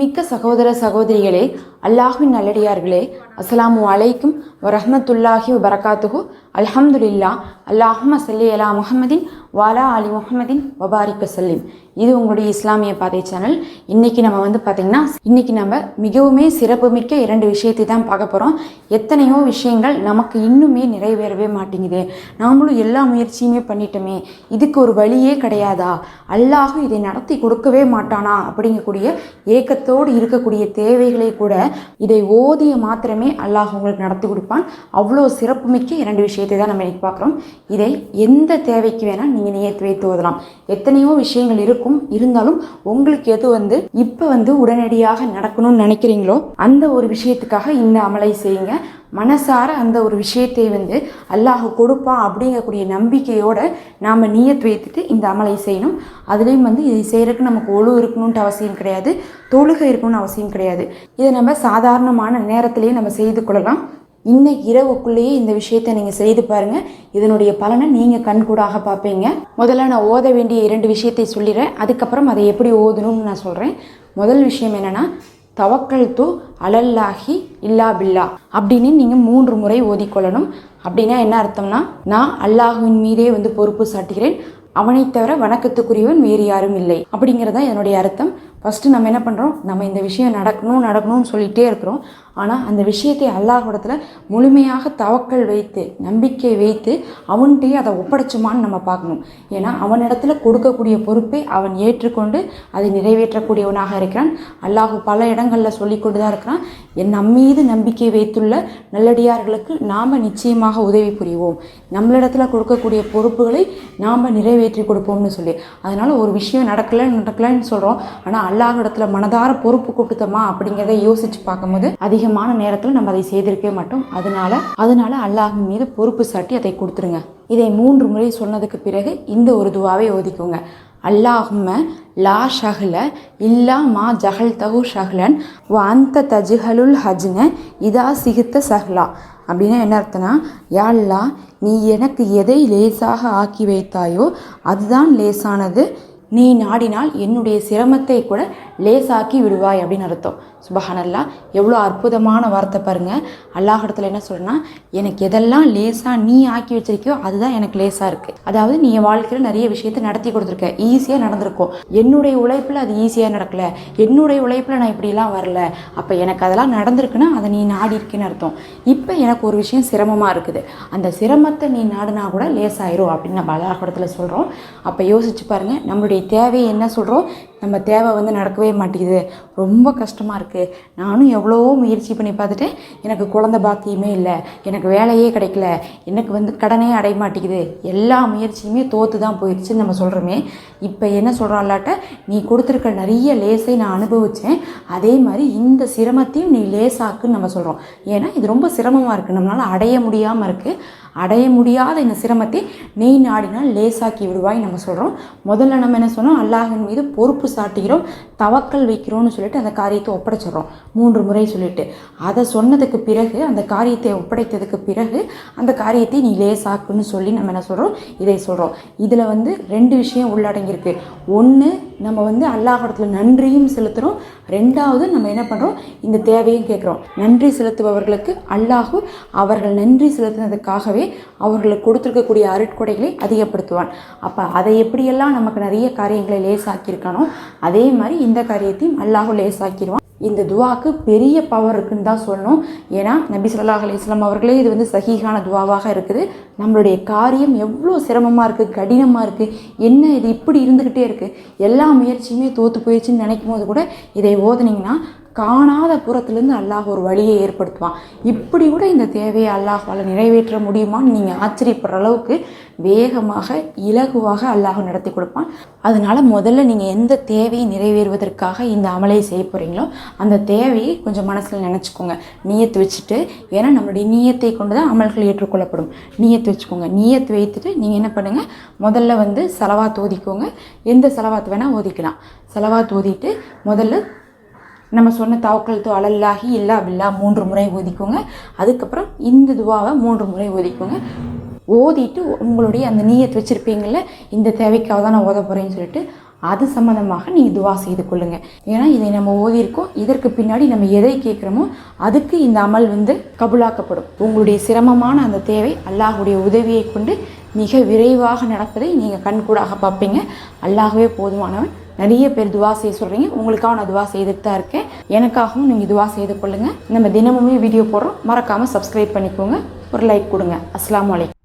மிக்க சகோதர சகோதரிகளே அல்லாஹின் நல்லடியார்களே அஸ்லாமு அலைக்கும் வரஹ்மத்துல்லாஹி வரகாத்துகு அல்ஹம்துலில்லா அல்லாஹும சல்லி அலா முஹம்மதின் வாலா அலி முஹம்மதின் வபாரிக்க சல்லிம் இது உங்களுடைய இஸ்லாமிய பாதை சேனல். இன்னைக்கு நம்ம வந்து பார்த்தீங்கன்னா இன்னைக்கு நம்ம மிகவுமே சிறப்புமிக்க இரண்டு விஷயத்தை தான் பார்க்க போகிறோம் எத்தனையோ விஷயங்கள் நமக்கு இன்னுமே நிறைவேறவே மாட்டேங்குது. நாமளும் எல்லா முயற்சியுமே பண்ணிட்டோமே. இதுக்கு ஒரு வழியே கிடையாதா? அல்லாஹ் இதை நடத்தி கொடுக்கவே மாட்டானா? அப்படிங்கக்கூடிய ஏக்கத்தோடு இருக்கக்கூடிய தேவைகளை கூட இதை ஓதிய மாத்திரமே அல்லாஹ் உங்களுக்கு நடத்தி கொடுப்பான். அவ்வளோ சிறப்புமிக்க இரண்டு விஷயத்தை தான் நம்ம இன்னைக்கு பார்க்குறோம். இதை எந்த தேவைக்கு வேணால் நீங்கள் நியத்து வைத்து ஓதலாம். எத்தனையோ விஷயங்கள் இருக்கும். இருந்தாலும் உங்களுக்கு எது வந்து இப்போ வந்து உடனடியாக நடக்கணும்னு நினைக்கிறீங்களோ அந்த ஒரு விஷயத்துக்காக இந்த அமலை செய்யுங்க. மனசார அந்த ஒரு விஷயத்தை வந்து அல்லாஹ் கொடுப்பான் அப்படிங்கக்கூடிய நம்பிக்கையோடு நாம் நியத் வைத்துட்டு இந்த அமலை செய்யணும். அதுலேயும் வந்து இதை செய்கிறதுக்கு நமக்கு ஒழு இருக்கணும்ன்ட்டு அவசியம் கிடையாது. தொழுகை இருக்கணும்னு அவசியம் கிடையாது. இதை நம்ம சாதாரணமான நேரத்திலேயே நம்ம செய்து கொள்ளலாம். இன்னைக்கு இரவுக்குள்ளேயே இந்த விஷயத்தை நீங்கள் செய்து பாருங்கள் இதனுடைய பலனை நீங்கள் கண்கூடாக பார்ப்பீங்க. முதல்ல நான் ஓத வேண்டிய இரண்டு விஷயத்தை சொல்லிடுறேன். அதுக்கப்புறம் அதை எப்படி ஓதணும்னு நான் சொல்கிறேன் முதல் விஷயம் என்னென்னா தவக்கல் தூ அலல்லாஹி இல்லா பில்லா அப்படின்னு நீங்கள் மூன்று முறை ஓதிக்கொள்ளணும். அப்படின்னா என்ன அர்த்தம்னா நான் அல்லாஹுவின் மீதே வந்து பொறுப்பு சாட்டுகிறேன். அவனை தவிர வணக்கத்துக்குரியவன் வேறு யாரும் இல்லை. அப்படிங்கிறதா என்னுடைய அர்த்தம். ஃபஸ்ட்டு நம்ம என்ன பண்ணுறோம் நம்ம இந்த விஷயம் நடக்கணும் நடக்கணும்னு சொல்லிகிட்டே இருக்கிறோம். ஆனால் அந்த விஷயத்தை அல்லாஹிடத்தில் முழுமையாக தவக்கல் வைத்து நம்பிக்கை வைத்து அவன்கிட்டயே அதை ஒப்படைச்சுமான்னு நம்ம பார்க்கணும். ஏன்னா அவனிடத்துல கொடுக்கக்கூடிய பொறுப்பை அவன் ஏற்றுக்கொண்டு அதை நிறைவேற்றக்கூடியவனாக இருக்கிறான். அல்லாஹு பல இடங்களில் சொல்லிக்கொண்டு தான் இருக்கிறான். என் நம்மீது நம்பிக்கை வைத்துள்ள நல்லடியார்களுக்கு நாம் நிச்சயமாக உதவி புரிவோம். நம்மளிடத்துல கொடுக்கக்கூடிய பொறுப்புகளை நாம் நிறைவேற்றி கொடுப்போம்னு சொல்லி. அதனால் ஒரு விஷயம் நடக்கலை நடக்கலைன்னு சொல்கிறோம் ஆனால் அல்லாஹிடத்துல மனதார பொறுப்பு கொடுத்தோமா அப்படிங்கிறத யோசிச்சு பார்க்கும்போது அதிகமான நேரத்தில் நம்ம அதை செய்திருக்கவே மாட்டோம். அதனால அதனால அல்லாஹ் மீது பொறுப்பு சாட்டி அதை கொடுத்துருங்க. இதை மூன்று முறை சொன்னதுக்கு பிறகு இந்த ஒரு துவாவை ஓதிக்கோங்க. அல்லாஹும லா ஷஹ்ல இல்லா மா ஜஹல் தகு ஷஹ்லன் வ அந்த தஜ்ஹலுல் ஹஜ்ன இதா சிகித்த சஹ்லா. அப்படின்னா என்ன அர்த்தம்னா யா அல்லாஹ் நீ எனக்கு எதை லேசாக ஆக்கி வைத்தாயோ அதுதான் லேசானது. நீ நாடினால் என்னுடைய சிரமத்தை கூட லேசாக்கி விடுவாய் அப்படின்னு அர்த்தம். சுபஹானல்லா. எவ்வளோ அற்புதமான வார்த்தை பாருங்க. அல்லாஹிடத்தில் என்ன சொல்கிறேன்னா எனக்கு எதெல்லாம் லேசாக நீ ஆக்கி வச்சிருக்கியோ அதுதான் எனக்கு லேசாக இருக்குது அதாவது நீ என் வாழ்க்கையில் நிறைய விஷயத்தை நடத்தி கொடுத்துருக்க. ஈஸியாக நடந்திருக்கும். என்னுடைய உழைப்பில் அது ஈஸியாக நடக்கல. என்னுடைய உழைப்பில் நான் இப்படிலாம் வரல. அப்போ எனக்கு அதெல்லாம் நடந்திருக்குன்னா அதை நீ நாடி இருக்கேன்னு அர்த்தம். இப்போ எனக்கு ஒரு விஷயம் சிரமமாக இருக்குது. அந்த சிரமத்தை நீ நாடினா கூட லேசாயிரும் அப்படின்னு நம்ம அல்லாஹிடத்தில் சொல்கிறோம் அப்போ யோசிச்சு பாருங்கள் நம்மளுடைய தேவையை என்ன சொல்கிறோம் நம்ம தேவை வந்து நடக்கவே மாட்டேங்குது. ரொம்ப கஷ்டமாக இருக்குது நானும் எவ்வளவோ முயற்சி பண்ணி பார்த்துட்டேன். எனக்கு குழந்த பாக்கியமே இல்லை. எனக்கு வேலையே கிடைக்கல. எனக்கு வந்து கடனே அடைய மாட்டேங்குது. எல்லா முயற்சியுமே தோற்று தான் போயிடுச்சுன்னு நம்ம சொல்கிறோமே இப்போ என்ன சொல்கிறாள்லாட்ட நீ கொடுத்துருக்க நிறைய லேஸை நான் அனுபவித்தேன் அதே மாதிரி இந்த சிரமத்தையும் நீ லேசாக்குன்னு நம்ம சொல்கிறோம் ஏன்னா இது ரொம்ப சிரமமாக இருக்குது நம்மளால் அடைய முடியாமல் இருக்குது அடைய முடியாத இந்த சிரமத்தை நீ நாடினால் லேசாக்கி விடுவாய் நம்ம சொல்கிறோம் முதல்ல நம்ம என்ன சொன்னோம்? அல்லாஹின் மீது பொறுப்பு சாட்டுகிறோம் தவக்கல் வைக்கிறோம்னு சொல்லிட்டு அந்த காரியத்தை ஒப்படைச்சிடுறோம். மூன்று முறை சொல்லிட்டு. அதை சொன்னதுக்கு பிறகு அந்த காரியத்தை ஒப்படைத்ததுக்கு பிறகு அந்த காரியத்தை நீ லேசாக்குன்னு சொல்லி நம்ம என்ன சொல்கிறோம் இதை சொல்கிறோம் இதில் வந்து ரெண்டு விஷயம் உள்ளடங்கியிருக்கு. ஒன்று நம்ம வந்து அல்லாஹிடத்துல நன்றியும் செலுத்துகிறோம் ரெண்டாவது நம்ம என்ன பண்ணுறோம் இந்த தேவையும் கேட்குறோம். நன்றி செலுத்துபவர்களுக்கு அல்லாஹு அவர்கள் நன்றி செலுத்தினதுக்காகவே அவர்களுக்கு கொடுத்துருக்கக்கூடிய அருட்கொடைகளை அதிகப்படுத்துவான். அப்போ அதை எப்படியெல்லாம் நமக்கு நிறைய காரியங்களை லேசாக்கியிருக்கானோ அதே மாதிரி இந்த காரியத்தையும் அல்லாஹு லேசாக்கிடுவான். இந்த துவாக்கு பெரிய பவர் இருக்குன்னு தான் சொல்லணும். ஏன்னா நபி சொல்லாஹ் அலைஹி அவர்களே இது வந்து சகிகான துவாவாக இருக்குது. நம்மளுடைய காரியம் எவ்வளோ சிரமமாக இருக்குது கடினமாக இருக்குது என்ன இது இப்படி இருந்துக்கிட்டே இருக்குது எல்லா முயற்சியுமே தோற்று போயிடுச்சுன்னு நினைக்கும் போது கூட இதை ஓதுனீங்கன்னா காணாத புறத்துலேருந்து அல்லாஹ் ஒரு வழியை ஏற்படுத்துவான். இப்படி கூட இந்த தேவையை அல்லாஹால் நிறைவேற்ற முடியுமான்னு நீங்கள் ஆச்சரியப்படுற அளவுக்கு வேகமாக இலகுவாக அல்லாஹ் நடத்தி கொடுப்பான். அதனால் முதல்ல நீங்கள் எந்த தேவையை நிறைவேறுவதற்காக இந்த அமலை செய்ய போகிறீங்களோ அந்த தேவையை கொஞ்சம் மனசில் நினச்சிக்கோங்க. நீயத்து வச்சுட்டு ஏன்னா நம்மளுடைய நீயத்தை கொண்டு தான் அமல்கள் ஏற்றுக்கொள்ளப்படும். நீயத்து வச்சுக்கோங்க. நீயத்து வைத்துட்டு நீங்கள் என்ன பண்ணுங்கள் முதல்ல வந்து செலவாத்து ஓதிக்கோங்க. எந்த செலவாத்து வேணால் ஓதிக்கலாம். செலவாத்து ஓதிட்டு முதல்ல நம்ம சொன்ன தவக்கல் தோ அலல்லாஹி இல்லா பில்லா மூன்று முறை ஓதிக்கோங்க அதுக்கப்புறம் இந்த துவாவை மூன்று முறை ஓதிக்கோங்க ஓதிட்டு உங்களுடைய அந்த நீயத்தை வச்சுருப்பீங்கள இந்த தேவைக்காக தான் நான் ஓத போகிறேன்னு சொல்லிட்டு அது சம்மந்தமாக நீங்கள் துவா செய்து கொள்ளுங்கள் ஏன்னா இதை நம்ம ஓதியிருக்கோம். இதற்கு பின்னாடி நம்ம எதை கேட்குறோமோ அதுக்கு இந்த அமல் வந்து கபுலாக்கப்படும். உங்களுடைய சிரமமான அந்த தேவை அல்லாஹுடைய உதவியை கொண்டு மிக விரைவாக நடப்பதை நீங்கள் கண்கூடாக பார்ப்பீங்க. அல்லாகவே போதுமானவன். நிறைய பேர் துவா செய்ய சொல்கிறீங்க உங்களுக்காக நான் துவா செய்துட்டு தான் இருக்கேன். எனக்காகவும் நீங்கள் துவா செய்து கொள்ளுங்கள் நம்ம தினமுமே வீடியோ போடுறோம். மறக்காமல் சப்ஸ்கிரைப் பண்ணிக்கோங்க. ஒரு லைக் கொடுங்க. அஸ்லாம் வலைக்கம்